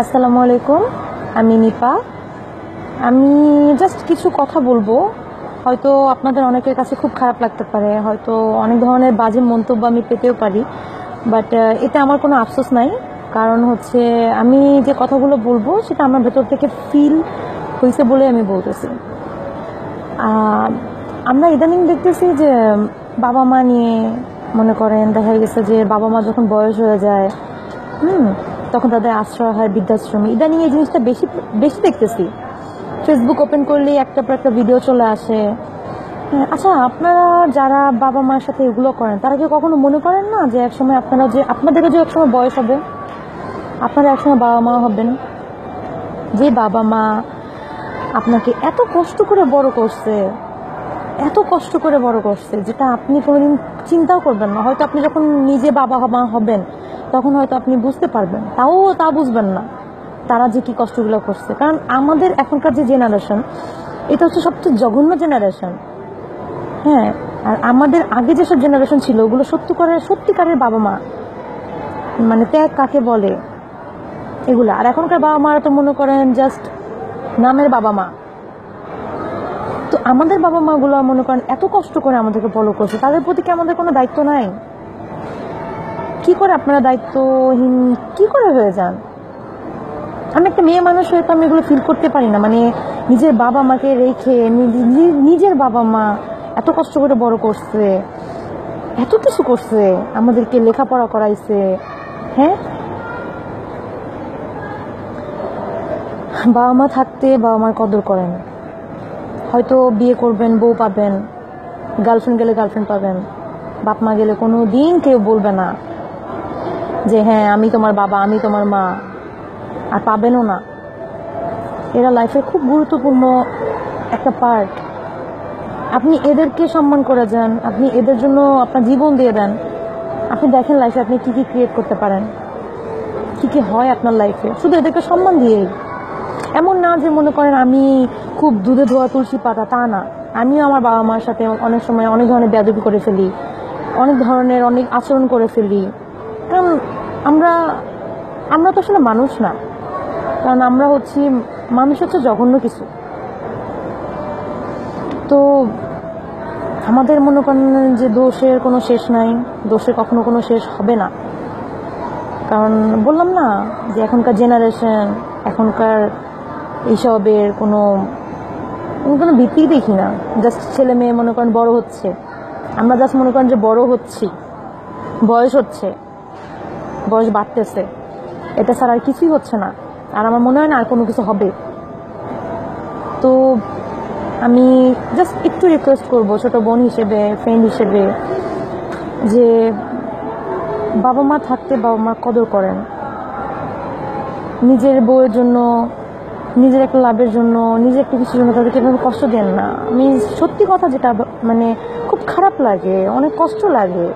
আসসালামু আলাইকুম, আমি নিপা। আমি জাস্ট কিছু কথা বলব। হয়তো আপনাদের অনেকের কাছে খুব খারাপ লাগতে পারে, হয়তো অনেক ধরনের বাজে মন্তব্য আমি পেতেও পারি বাট এতে আমার কোনো আফসোস নাই। কারণ হচ্ছে আমি যে কথাগুলো বলব, সেটা আমার ভেতর থেকে ফিল হয়েছে বলে আমি বলতেছি। আমরা ইদানিং দেখতেছি যে, বাবা মা নিয়ে মনে করেন, দেখা গেছে যে বাবা মা যখন বয়স হয়ে যায়, হুম তখন তাদের আশ্রয় হয় বৃদ্ধাশ্রমে। ইদানিং এই জিনিসটা বেশি বেশি দেখতেছি। ফেসবুক ওপেন করলেই একটা পর একটা ভিডিও চলে আসে। হ্যাঁ, আচ্ছা আপনারা যারা বাবা মায়ের সাথে এগুলো করেন তারা কি কখনো মনে করেন না যে একসময় আপনারা যে আপনাদেরও যে একসময় বয়স হবে আপনারা একসময় বাবা মা হবেন? যে বাবা মা আপনাকে এত কষ্ট করে বড় করছে এত কষ্ট করে বড় করছে, যেটা আপনি কোনোদিন চিন্তাও করবেন না। হয়তো আপনি যখন নিজে বাবা মা হবেন, তখন হয়তো আপনি বুঝতে পারবেন। তাও তা বুঝবেন না, তারা যে কি কষ্টগুলো করছে। কারণ আমাদের এখনকার যে জেনারেশন এটা হচ্ছে সবচেয়ে জঘন্য জেনারেশন হ্যাঁ আর আমাদের আগে যেসব জেনারেশন ছিল, ওগুলো সত্যিকারের সত্যিকারের বাবা মা মানে ত্যাগ কাকে বলে? এগুলো। আর এখনকার বাবা মারা তো মনে করেন জাস্ট নামের বাবা মা। আমাদের বাবা মাগুলো মনে করেন এত কষ্ট করে আমাদেরকে ফলো করছে। তাদের প্রতি কি আমাদের কোনো দায়িত্ব নাই? কি করে আপনারা দায়িত্বহীন? কি করে হয়ে যান? আমি একটা মেয়ে মানুষ হয়ে তো আমি এগুলো ফিল করতে পারি না। মানে নিজের বাবা মাকে রেখে নি- নি- নিজের বাবা মা এত কষ্ট করে বড় করছে, এত কিছু করছে, আমাদেরকে লেখাপড়া করাইছে হ্যাঁ? বাবা মা থাকতে বাবা মার কদর করেন। হয়তো বিয়ে করবেন, বউ পাবেন গার্লফ্রেন্ড গেলে গার্লফ্রেন্ড পাবেন, বাপ মা গেলে কোনো দিন কেউ বলবে না যে হ্যাঁ আমি তোমার বাবা, আমি তোমার মা, আর পাবেনও না। এরা লাইফের খুব গুরুত্বপূর্ণ একটা পার্ট আপনি এদেরকে সম্মান করে যান, আপনি এদের জন্য আপনার জীবন দিয়ে দেন। আপনি দেখেন লাইফে আপনি কি কি ক্রিয়েট করতে পারেন, কি কি হয় আপনার লাইফে শুধু এদেরকে সম্মান দিয়েই। এমন না যে মনে করেন আমি খুব দুধে ধোয়া তুলসী পাতা, তা না। আমিও আমার বাবা মার সাথে অনেক সময় অনেক ধরনের বেয়াদবি করে ফেলি, অনেক ধরনের অনেক আচরণ করে ফেলি। কারণ আমরা আমরা তো আসলে মানুষ না। কারণ আমরা হচ্ছি, মানুষ হচ্ছে জঘন্য কিছু। তো আমাদের মনে করেন যে দোষের কোনো শেষ নাই, দোষের কখনো কোনো শেষ হবে না। কারণ বললাম না যে এখনকার জেনারেশন এখনকার এইসবের কোনো কোনো ভিত্তি দেখি না। জাস্ট ছেলে মেয়ে মনে করেন বড় হচ্ছে। আমরা জাস্ট মনে করেন যে বড় হচ্ছি। বয়স হচ্ছে। বয়স বাড়তেছে। এটা ছাড়া আর কিছুই হচ্ছে না। আর আমার মনে হয় না আর কোনো কিছু হবে। তো আমি জাস্ট একটু রিকোয়েস্ট করব ছোট বোন হিসেবে ফ্রেন্ড হিসেবে, যে বাবা মা থাকতে বাবা মা কদর করেন। নিজের বউয়ের জন্য নিজের একটা লাভের জন্য, নিজের একটা কিছুর জন্য তাদেরকে এভাবে কষ্ট দেন না। আমি সত্যি কথা যেটা মানে খুব খারাপ লাগে, অনেক কষ্ট লাগে।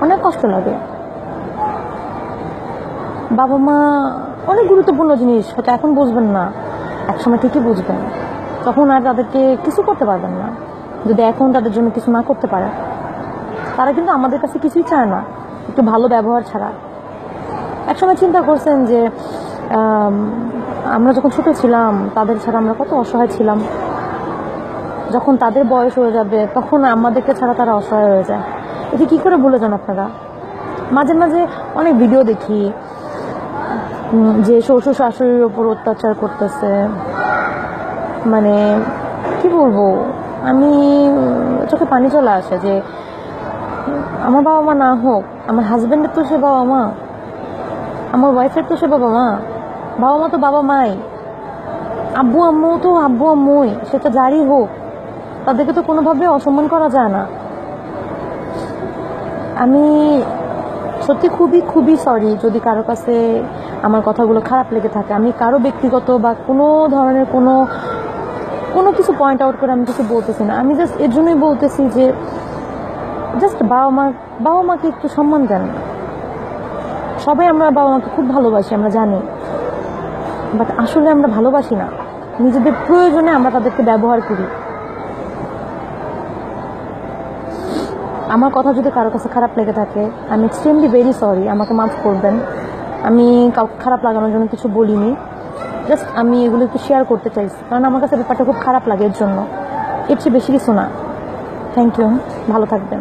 অনেক কষ্ট লাগে। বাবা মা অনেক গুরুত্বপূর্ণ জিনিস, হয়তো এখন বুঝবেন না। একসময় ঠিকই বুঝবেন। তখন আর তাদেরকে কিছু করতে পারবেন না। যদি এখন তাদের জন্য কিছু না করতে পারে তারা কিন্তু আমাদের কাছে কিছুই চায় না। একটু ভালো ব্যবহার ছাড়া। একসময় চিন্তা করছেন যে আমরা যখন ছোট ছিলাম, তাদের ছাড়া আমরা কত অসহায় ছিলাম। যখন তাদের বয়স হয়ে যাবে, তখন আমাদেরকে ছাড়া তারা অসহায় হয়ে যায়। এটা কি করে ভুলে যান আপনারা? মাঝে মাঝে অনেক ভিডিও দেখি যে শ্বশুর শাশুড়ির ওপর অত্যাচার করতেছে। মানে কি বলব? আমি চোখে পানি চলে আসে যে, আমার বাবা মা না হোক, আমার হাজবেন্ডের তো সে বাবা মা আমার ওয়াইফের তো সে বাবা মা বাবা মা তো বাবা মাই আব্বু, আম্মু তো আব্বু, আম্মুই। সেটা যারই হোক। তাদেরকে তো কোনোভাবে অসম্মান করা যায় না। আমি সত্যি খুবই খুবই সরি যদি কারও কাছে আমার কথাগুলো খারাপ লেগে থাকে। আমি কারও ব্যক্তিগত বা কোনো ধরনের কোনো কোনো কিছু পয়েন্ট আউট করে আমি কিছু বলতেছি না। আমি জাস্ট এর জন্যই বলতেছি যে জাস্ট বাবা মা বাবা মাকে একটু সম্মান দেন। সবাই আমরা বাবা মাকে খুব ভালোবাসি, আমরা জানি। বাট আসলে আমরা ভালোবাসি না। নিজেদের প্রয়োজনে আমরা তাদেরকে ব্যবহার করি। আমার কথা যদি কারও কাছে খারাপ লেগে থাকে আমি এক্সট্রিমলি ভেরি সরি আমাকে মাফ করবেন। আমি কাউকে খারাপ লাগানোর জন্য কিছু বলিনি। জাস্ট আমি এগুলো একটু শেয়ার করতে চাইছি। কারণ আমার কাছে ব্যাপারটা খুব খারাপ লাগে এর জন্য। এর চেয়ে বেশি কিছু না। থ্যাংক ইউ ভালো থাকবেন।